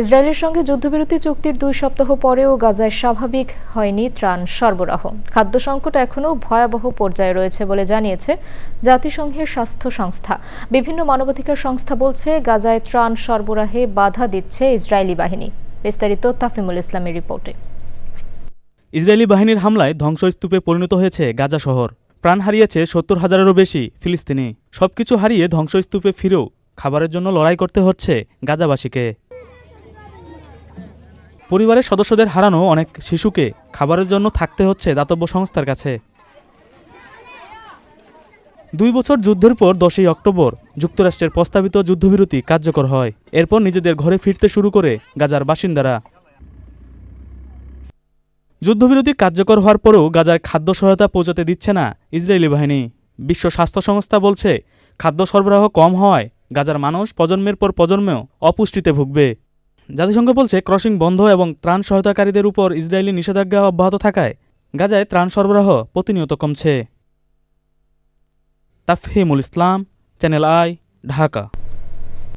ইসরায়েলের সঙ্গে যুদ্ধবিরতি চুক্তির দুই সপ্তাহ পরেও গাজায় স্বাভাবিক হয়নি ত্রাণ সরবরাহ। খাদ্য সংকট এখনও ভয়াবহ পর্যায়ে রয়েছে বলে জানিয়েছে জাতিসংঘের স্বাস্থ্য সংস্থা। বিভিন্ন মানবাধিকার সংস্থা বলছে গাজায় ত্রাণ সরবরাহে বাধা দিচ্ছে ইসরায়েলি বাহিনী। বিস্তারিত তাফিমুল ইসলামের রিপোর্টে। ইসরায়েলি বাহিনীর হামলায় ধ্বংসস্তূপে পরিণত হয়েছে গাজা শহর। প্রাণ হারিয়েছে সত্তর হাজারেরও বেশি ফিলিস্তিনি। সবকিছু হারিয়ে ধ্বংসস্তূপে ফিরেও খাবারের জন্য লড়াই করতে হচ্ছে গাজাবাসীকে। পরিবারের সদস্যদের হারানো অনেক শিশুকে খাবারের জন্য থাকতে হচ্ছে দাতব্য সংস্থার কাছে। দুই বছর যুদ্ধের পর দশই অক্টোবর যুক্তরাষ্ট্রের প্রস্তাবিত যুদ্ধবিরতি কার্যকর হয়। এরপর নিজেদের ঘরে ফিরতে শুরু করে গাজার বাসিন্দারা। যুদ্ধবিরতি কার্যকর হওয়ার পরেও গাজার খাদ্য সহায়তা পৌঁছাতে দিচ্ছে না ইসরায়েলি বাহিনী। বিশ্ব স্বাস্থ্য সংস্থা বলছে, খাদ্য সরবরাহ কম হওয়ায় গাজার মানুষ প্রজন্মের পর প্রজন্মেও অপুষ্টিতে ভুগবে। জাতিসংঘ বলছে, ক্রসিং বন্ধ এবং ত্রাণ সহায়তাকারীদের উপর ইসরায়েলি নিষেধাজ্ঞা অব্যাহত থাকায় গাজায় ত্রাণ সরবরাহ প্রতিনিয়ত কমছে। Tafhimul Islam, channel I, Dhaka.